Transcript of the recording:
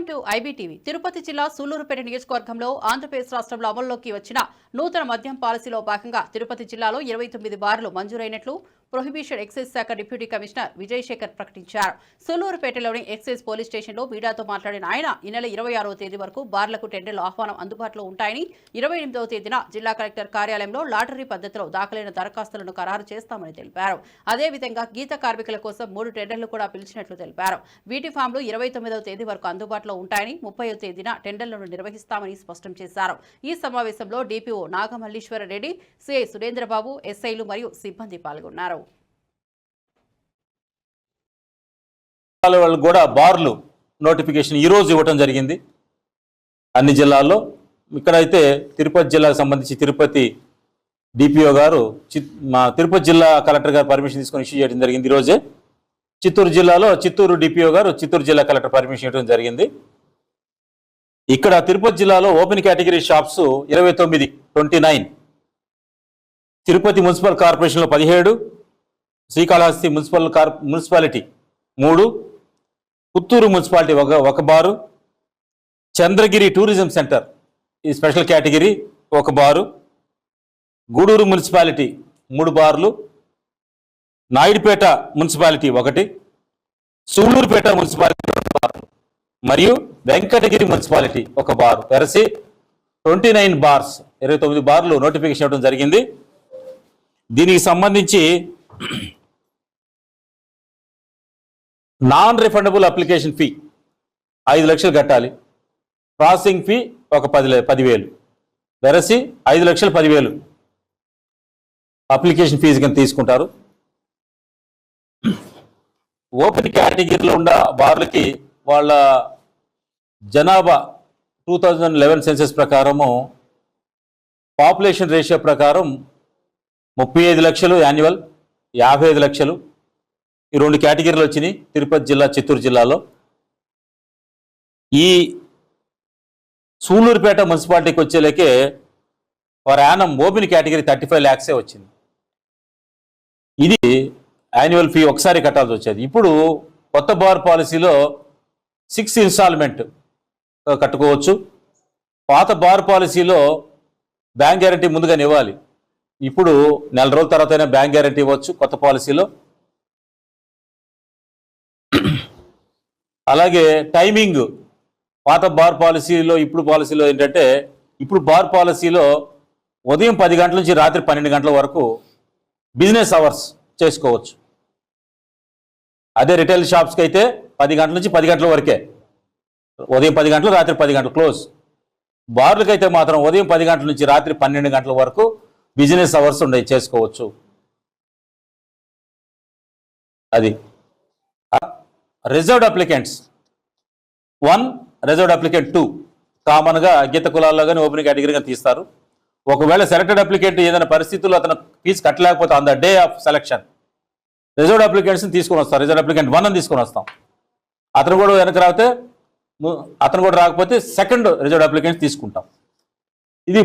Welcome to IBTV Tirupati జిల్లా సూలూరుపేట నియోజకవర్గంలో ఆంధ్రప్రదేశ్ రాష్ట్రంలో అమల్లోకి వచ్చిన నూతన మద్యం పాలసీలో భాగంగా తిరుపతి జిల్లాలో ఇరవై తొమ్మిది బార్లు మంజూరైనట్లు ప్రొహిబిషన్ ఎక్సైజ్ శాఖ డిప్యూటీ కమిషనర్ విజయశేఖర్ ప్రకటించారు. సూలూరుపేటలోని ఎక్సైజ్ పోలీస్ స్టేషన్లో మీడియాతో మాట్లాడిన ఆయన ఈ నెల ఇరవై ఆరో తేదీ వరకు బార్లకు టెండర్లు ఆహ్వానం అందుబాటులో ఉంటాయని ఇరవై ఎనిమిదవ తేదీన జిల్లా కలెక్టర్ కార్యాలయంలో లాటరీ పద్ధతిలో దాఖలైన దరఖాస్తులను ఖరారు చేస్తామని తెలిపారు. అదేవిధంగా గీత కార్మికుల కోసం మూడు టెండర్లు కూడా పిలిచినట్లు తెలిపారు. వీటి ఫామ్లు ఇరవై తొమ్మిదవ తేదీ వరకు అందుబాటులో ఉంటాయని ముప్పైవ తేదీన టెండర్లను నిర్వహిస్తామని స్పష్టం చేశారు. ఈ సమావేశంలో డీపీఓ నాగమల్లీశ్వర రెడ్డి సిఐ సురేంద్రబాబు ఎస్ఐలు మరియు సిబ్బంది పాల్గొన్నారు. వాళ్ళు కూడా బార్లు నోటిఫికేషన్ ఈరోజు ఇవ్వటం జరిగింది. అన్ని జిల్లాల్లో ఇక్కడైతే తిరుపతి జిల్లాకు సంబంధించి తిరుపతి డిపిఓ గారు చిత్ మా తిరుపతి జిల్లా కలెక్టర్ గారు పర్మిషన్ తీసుకొని ఇష్యూ చేయడం జరిగింది ఈరోజే చిత్తూరు జిల్లాలో చిత్తూరు డిపిఓ గారు చిత్తూరు జిల్లా కలెక్టర్ పర్మిషన్ ఇవ్వడం జరిగింది. ఇక్కడ తిరుపతి జిల్లాలో ఓపెన్ కేటగిరీ షాప్స్ ఇరవై తొమ్మిది ట్వంటీ నైన్ తిరుపతి మున్సిపల్ కార్పొరేషన్లో పదిహేడు శ్రీకాళహస్తి మున్సిపల్ కార్ మున్సిపాలిటీ మూడు పుత్తూరు మున్సిపాలిటీ ఒక ఒక బారు. చంద్రగిరి టూరిజం సెంటర్ ఈ స్పెషల్ కేటగిరీ ఒక బారు. గూడూరు మున్సిపాలిటీ మూడు బార్లు. నాయుడుపేట మున్సిపాలిటీ ఒకటి. సూళ్ళూరుపేట మున్సిపాలిటీ ఒక బారు. మరియు వెంకటగిరి మున్సిపాలిటీ ఒక బారు పెరసి ట్వంటీ నైన్ బార్స్ ఇరవై తొమ్మిది బార్లు నోటిఫికేషన్ ఇవ్వడం జరిగింది. దీనికి సంబంధించి నాన్ రిఫండబుల్ అప్లికేషన్ ఫీ ఐదు లక్షలు కట్టాలి. ప్రాసెసింగ్ ఫీ ఒక పది పదివేలు. వెరసి ఐదు లక్షలు పదివేలు. అప్లికేషన్ ఫీజు కింద తీసుకుంటారు. ఓపెన్ కేటగిరీలో ఉన్న బార్లకి వాళ్ళ జనాభా టూ థౌజండ్ లెవెన్ సెన్సెస్ ప్రకారము పాపులేషన్ రేషియో ప్రకారం ముప్పై ఐదు లక్షలు యాన్యువల్ యాభై ఐదు లక్షలు. ఈ రెండు కేటగిరీలు వచ్చినాయి. తిరుపతి జిల్లా చిత్తూరు జిల్లాలో. ఈ సూళ్ళూరుపేట మున్సిపాలిటీకి వచ్చేలకే per annum open category thirty five ల్యాక్సే వచ్చింది. ఇది యాన్యువల్ ఫీ ఒకసారి కట్టాల్సి వచ్చేది. ఇప్పుడు కొత్త బార్ పాలసీలో సిక్స్ ఇన్స్టాల్మెంట్ కట్టుకోవచ్చు. పాత బార్ పాలసీలో బ్యాంక్ గ్యారంటీ ముందుగానే ఇవ్వాలి. ఇప్పుడు నెల రోజుల తర్వాతైనా బ్యాంక్ గ్యారంటీ ఇవ్వచ్చు కొత్త పాలసీలో. అలాగే టైమింగ్ పాత బార్ పాలసీలో ఇప్పుడు పాలసీలో ఏంటంటే ఇప్పుడు బార్ పాలసీలో ఉదయం పది గంటల నుంచి రాత్రి పన్నెండు గంటల వరకు బిజినెస్ అవర్స్ చేసుకోవచ్చు. అదే రిటైల్ షాప్స్కి అయితే పది గంటల నుంచి పది గంటల వరకే. ఉదయం పది గంటలు రాత్రి పది గంటలు క్లోజ్ బార్లకైతే మాత్రం ఉదయం పది గంటల నుంచి రాత్రి పన్నెండు గంటల వరకు బిజినెస్ అవర్స్ ఉండే చేసుకోవచ్చు. అది. Reserved applicants one reserved applicant two కామన్గా గీత కులాల్లో కానీ ఓపెన్ కేటగిరీగా తీస్తారు. ఒకవేళ సెలెక్టెడ్ అప్లికెంట్ ఏదైనా పరిస్థితుల్లో అతను ఫీజు కట్టలేకపోతే on the day of selection reserved అప్లికెంట్స్ని తీసుకొని వస్తాం రిజర్వ్డ్ అప్లికెంట్ వన్ అని తీసుకొని వస్తాం. అతను కూడా వెనక రాకపోతే అతను కూడా రాకపోతే సెకండ్ రిజర్వ్డ్ అప్లికెంట్స్ తీసుకుంటాం. ఇది